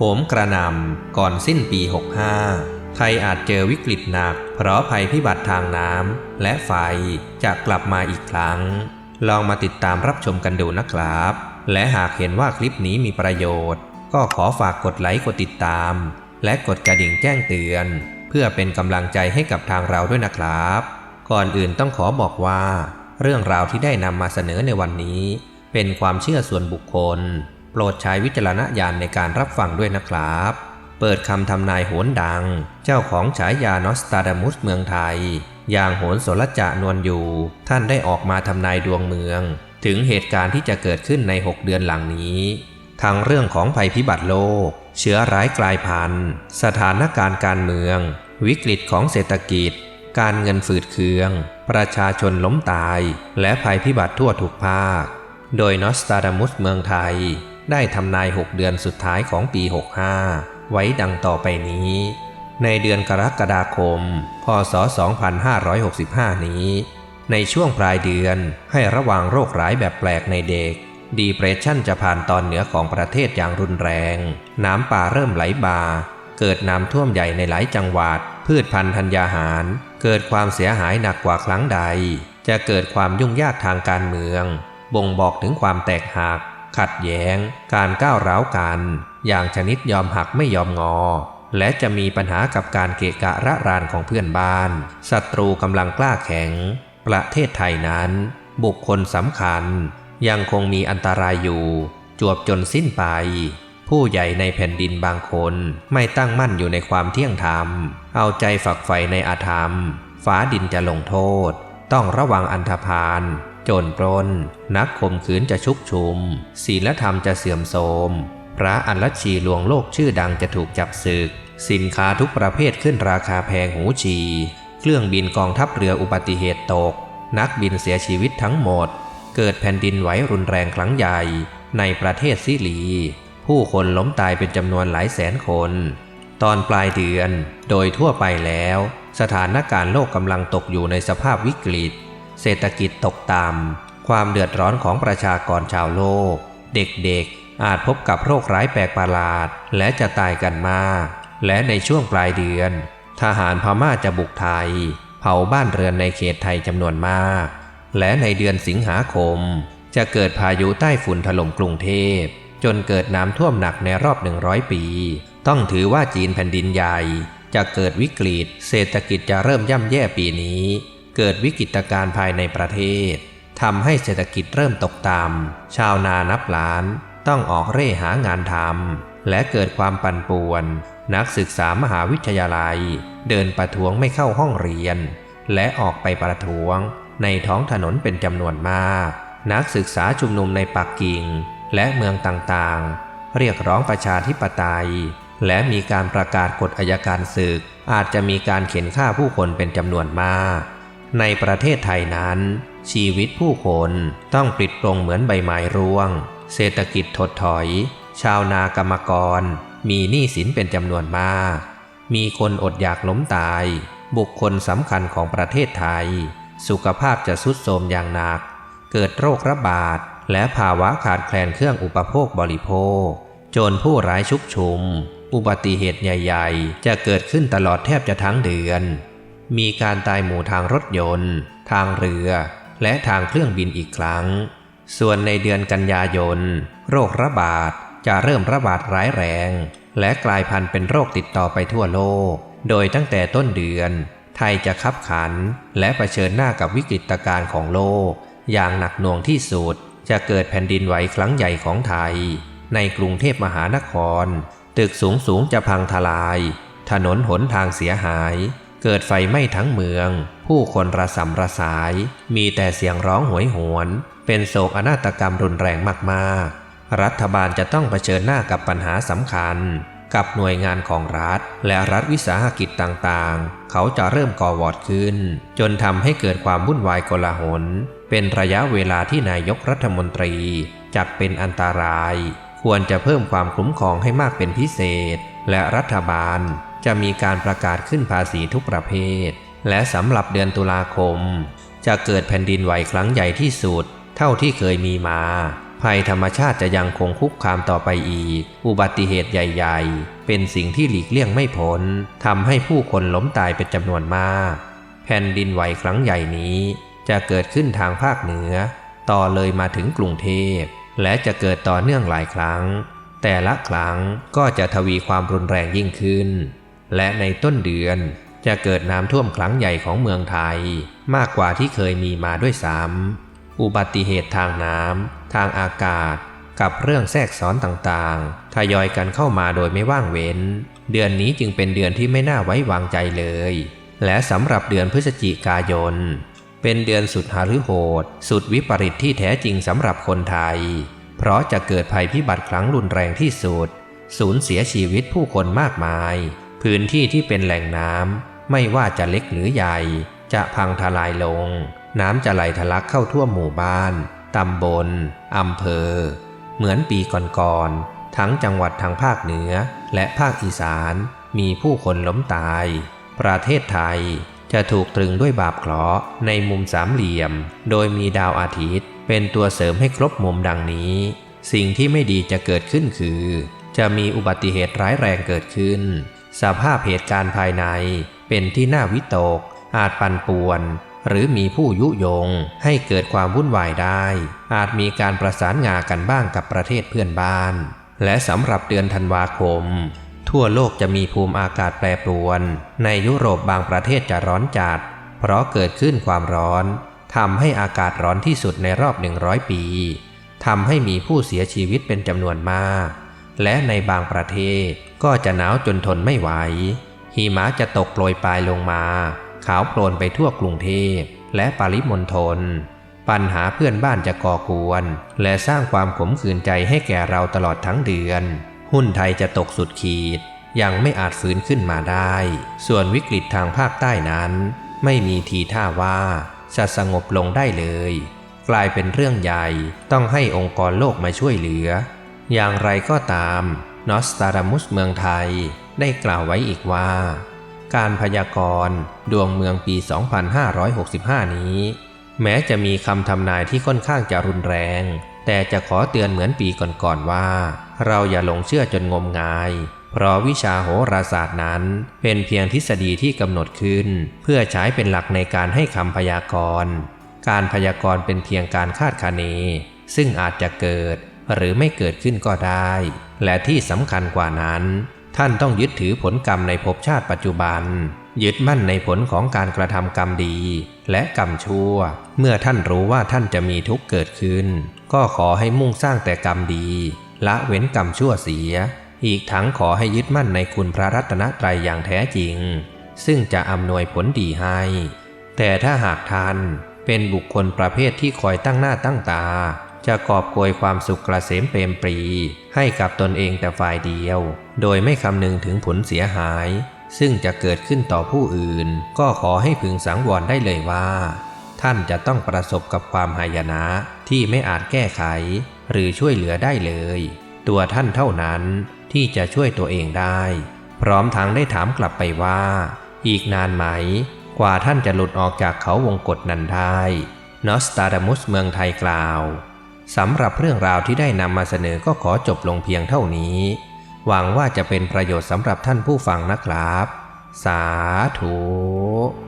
โหมกระนำก่อนสิ้นปี 65 ไทยอาจเจอวิกฤตหนัก เพราะภัยพิบัติทางน้ำและไฟจะกลับมาอีกครั้ง ลองมาติดตามรับชมกันดูนะครับ และหากเห็นว่าคลิปนี้มีประโยชน์ ก็ขอฝากกดไลค์กดติดตาม และกดกระดิ่งแจ้งเตือน เพื่อเป็นกำลังใจให้กับทางเราด้วยนะครับ ก่อนอื่นต้องขอบอกว่า เรื่องราวที่ได้นำมาเสนอในวันนี้ เป็นความเชื่อส่วนบุคคล รดใช้วิจารณญาณในการรับฟังด้วยนะครับ เปิดคำทำนายโหนดัง เจ้าของฉายานอสตาดามุสเมืองไทย อย่างโหนสรจะนวลอยู่ ท่านได้ออกมาทำนายดวงเมือง ถึงเหตุการณ์ที่จะเกิดขึ้นใน 6 เดือนหลังนี้ทั้งเรื่องของภัยพิบัติโลก เชื้อร้ายกลายพันธุ์ สถานการณ์การเมือง วิกฤตของเศรษฐกิจ การเงินฝืดเคือง ประชาชนล้มตาย และภัยพิบัติทั่วทุกภาค โดยนอสตาดามุสเมืองไทย ได้ทำนาย 6 เดือนสุดท้ายของปี 65 ไว้ดังต่อไปนี้ ในเดือนกรกฎาคม พศ 2565 นี้ ในช่วงปลายเดือนให้ระวังโรคร้ายแบบแปลกในเด็กดีเพรสชันจะผ่านตอนเหนือของประเทศอย่างรุนแรง น้ำป่าเริ่มไหลบ่าเกิดน้ำท่วมใหญ่ในหลายจังหวัด พืชพันธุ์ธัญญาหาร เกิดความเสียหายหนักกว่าครั้งใด จะเกิดความยุ่งยากทางการเมือง บ่งบอกถึงความแตกหัก ขัดแย้ง การก้าวร้าวกัน อย่างชนิดยอมหักไม่ยอมงอ และจะมีปัญหากับการเกะกะระรานของเพื่อนบ้านศัตรูกำลังกล้าแข็ง ประเทศไทยนั้น บุคคลสำคัญ ยังคงมีอันตรายอยู่ จวบจนสิ้นไป ผู้ใหญ่ในแผ่นดินบางคนไม่ตั้งมั่นอยู่ในความเที่ยงธรรม เอาใจฝักใฝ่ในอาธรรมฟ้าดินจะลงโทษ ต้องระวังอันธพาล โจรปล้น นักข่มขืนจะชุกชุม ศีลธรรมจะเสื่อมโทรม พระอัลลัชชีลวงโลกชื่อดังจะถูกจับศึก สินค้าทุกประเภทขึ้นราคาแพงหูชีเครื่องบินกองทัพเรืออุบัติเหตุตก นักบินเสียชีวิตทั้งหมด เกิดแผ่นดินไหวรุนแรงครั้งใหญ่ ในประเทศซิลี ผู้คนล้มตายเป็นจำนวนหลายแสนคน ตอนปลายเดือน โดยทั่วไปแล้ว สถานการณ์โลกกำลังตกอยู่ในสภาพวิกฤต เศรษฐกิจตกต่ำความเดือดร้อนของประชากรชาวโลก เด็กๆ อาจพบกับโรคร้ายแปลกประหลาด และจะตายกันมาก และในช่วงปลายเดือน ทหารพม่าจะบุกไทย เผาบ้านเรือนในเขตไทยจำนวนมาก และในเดือนสิงหาคม จะเกิดพายุใต้ฝุ่นถล่มกรุงเทพ จนเกิดน้ำท่วมหนักในรอบ 100 ปี ต้องถือว่าจีนแผ่นดินใหญ่ จะเกิดวิกฤต เศรษฐกิจจะเริ่มย่ำแย่ปีนี้ เกิดวิกฤตการณ์ภายในประเทศทำให้เศรษฐกิจเริ่มตกต่ำชาวนานับล้าน ต้องออกเร่หางานทำและเกิดความปั่นป่วน นักศึกษามหาวิทยาลัย เดินประท้วงไม่เข้าห้องเรียน และออกไปประท้วง ในท้องถนนเป็นจำนวนมาก นักศึกษาชุมนุมในปักกิ่ง และเมืองต่างๆ เรียกร้องประชาธิปไตย และมีการประกาศกฎอายการศึก อาจจะมีการเข็นฆ่าผู้คนเป็นจำนวนมาก ในประเทศไทยนั้น ชีวิตผู้คนต้องปลิดปลงเหมือนใบไม้ร่วง เศรษฐกิจถดถอย ชาวนากรรมกร มีหนี้สินเป็นจำนวนมาก มีคนอดอยากล้มตาย บุคคลสำคัญของประเทศไทย สุขภาพจะทรุดโทรมอย่างหนัก เกิดโรคระบาด และภาวะขาดแคลนเครื่องอุปโภคบริโภค โจรผู้ร้ายชุกชุม อุบัติเหตุใหญ่ ๆ จะเกิดขึ้นตลอดแทบจะทั้งเดือน มีการตายหมู่ทางรถยนต์ ทางเรือ และทางเครื่องบินอีกครั้ง ส่วนในเดือนกันยายน โรคระบาดจะเริ่มระบาดร้ายแรง และกลายพันธุ์เป็นโรคติดต่อไปทั่วโลก โดยตั้งแต่ต้นเดือน ไทยจะคับขัน และะเผชิญหน้ากับวิกฤตการณ์ของโลก อย่างหนักหน่วงที่สุด จะเกิดแผ่นดินไหวครั้งใหญ่ของไทย ในกรุงเทพมหานคร ตึกสูงสูงจะพังทลาย ถนนหนทางเสียหาย เกิดไฟไหม้ทั้งเมือง ผู้คนระสำระสาย มีแต่เสียงร้องหวยหวน เป็นโศกอนาตกรรมรุนแรงมากๆ รัฐบาลจะต้องเผชิญหน้ากับปัญหาสำคัญ กับหน่วยงานของรัฐ และรัฐวิสาหกิจต่างๆ เขาจะเริ่มก่อวอดขึ้น จนทำให้เกิดความวุ่นวายโกลาหล เป็นระยะเวลาที่นายกรัฐมนตรีจักเป็นอันตราย ควรจะเพิ่มความคุ้มครองให้มากเป็นพิเศษ และรัฐบาล จะมีการประกาศขึ้นภาษีทุกประเภท และสำหรับเดือนตุลาคม จะเกิดแผ่นดินไหวครั้งใหญ่ที่สุด เท่าที่เคยมีมา ภัยธรรมชาติจะยังคงคุกคามต่อไปอีก อุบัติเหตุใหญ่ ๆ เป็นสิ่งที่หลีกเลี่ยงไม่พ้นทำให้ผู้คนล้มตายเป็นจำนวนมาก แผ่นดินไหวครั้งใหญ่นี้ จะเกิดขึ้นทางภาคเหนือ ต่อเลยมาถึงกรุงเทพและจะเกิดต่อเนื่องหลายครั้ง แต่ละครั้งก็จะทวีความรุนแรงยิ่งขึ้น และในต้นเดือนจะเกิดน้ำท่วมครั้งใหญ่ของเมืองไทย มากกว่าที่เคยมีมาด้วยซ้ำอุบัติเหตุทางน้ำทางอากาศ กับเรื่องแทรกซ้อนต่างๆ ทยอยกันเข้ามาโดยไม่ว่างเว้น เดือนนี้จึงเป็นเดือนที่ไม่น่าไว้วางใจเลย และสำหรับเดือนพฤศจิกายน เป็นเดือนสุดหฤโหด สุดวิปริตที่แท้จริงสำหรับคนไทย เพราะจะเกิดภัยพิบัติครั้งรุนแรงที่สุด สูญเสียชีวิตผู้คนมากมาย พื้นที่ที่เป็นแหล่งน้ำไม่ว่าจะเล็กหรือใหญ่ จะพังทลายลง น้ำจะไหลทะลักเข้าทั่วหมู่บ้านตำบลอำเภอ เหมือนปีก่อนๆทั้งจังหวัดทางภาคเหนือและภาคอีสานมีผู้คนล้มตาย ประเทศไทยจะถูกตรึงด้วยบาปเคราะห์ในมุมสามเหลี่ยม โดยมีดาวอาทิตย์ เป็นตัวเสริมให้ครบมุมดังนี้ สิ่งที่ไม่ดีจะเกิดขึ้นคือ จะมีอุบัติเหตุร้ายแรงเกิดขึ้น สภาพเหตุการณ์ภายในเป็นที่น่าวิตก อาจปั่นป่วน หรือมีผู้ยุยงให้เกิดความวุ่นวายได้ อาจมีการประสานงากันบ้างกับประเทศเพื่อนบ้าน และสำหรับเดือนธันวาคม ทั่วโลกจะมีภูมิอากาศแปรปรวน ในยุโรปบางประเทศจะร้อนจัด เพราะเกิดขึ้นความร้อนทำให้อากาศร้อนที่สุดในรอบ 100 ปีทำให้มีผู้เสียชีวิตเป็นจำนวนมาก และในบางประเทศ ก็จะหนาวจนทนไม่ไหว หิมะจะตกโปรยปลายลงมา ขาวโพลนไปทั่วกรุงเทพและปริมณฑล ปัญหาเพื่อนบ้านจะก่อกวน และสร้างความขมขื่นใจให้แก่เราตลอดทั้งเดือน หุ้นไทยจะตกสุดขีด ยังไม่อาจฟื้นขึ้นมาได้ ส่วนวิกฤตทางภาคใต้นั้น ไม่มีทีท่าว่าจะสงบลงได้เลย กลายเป็นเรื่องใหญ่ต้องให้องค์กรโลกมาช่วยเหลือ อย่างไรก็ตาม นอสตารามุสเมืองไทยได้กล่าวไว้อีกว่า การพยากรณ์ดวงเมืองปี 2565 นี้ แม้จะมีคำทำนายที่ค่อนข้างจะรุนแรง แต่จะขอเตือนเหมือนปีก่อนๆว่า เราอย่าหลงเชื่อจนงมงาย เพราะวิชาโหราศาสตร์นั้น เป็นเพียงทฤษฎีที่กำหนดขึ้น เพื่อใช้เป็นหลักในการให้คำพยากรณ์ การพยากรณ์เป็นเพียงการคาดคะเน ซึ่งอาจจะเกิด หรือไม่เกิดขึ้นก็ได้ และที่สำคัญกว่านั้น ท่านต้องยึดถือผลกรรมในภพชาติปัจจุบัน ยึดมั่นในผลของการกระทำกรรมดี และกรรมชั่ว เมื่อท่านรู้ว่าท่านจะมีทุกข์เกิดขึ้น ก็ขอให้มุ่งสร้างแต่กรรมดี ละเว้นกรรมชั่วเสีย อีกทั้งขอให้ยึดมั่นในคุณพระรัตนตรัยอย่างแท้จริง ซึ่งจะอำนวยผลดีให้ แต่ถ้าหากท่านเป็นบุคคลประเภทที่คอยตั้งหน้าตั้งตา จะกอบโกยความสุขกระเสมเปรมปรี ให้กับตนเองแต่ฝ่ายเดียว โดยไม่คำนึงถึงผลเสียหาย ซึ่งจะเกิดขึ้นต่อผู้อื่น ก็ขอให้พึงสังวรได้เลยว่า ท่านจะต้องประสบกับความหายนะที่ไม่อาจแก้ไข หรือช่วยเหลือได้เลย ตัวท่านเท่านั้นที่จะช่วยตัวเองได้ พร้อมทั้งได้ถามกลับไปว่า อีกนานไหม กว่าท่านจะหลุดออกจากเขาวงกฏนั้นได้นอสตาดามุสเมืองไทยกล่าว สำหรับเรื่องราวที่ได้นำมาเสนอก็ขอจบลงเพียงเท่านี้ หวังว่าจะเป็นประโยชน์สำหรับท่านผู้ฟังนะครับ สาธุ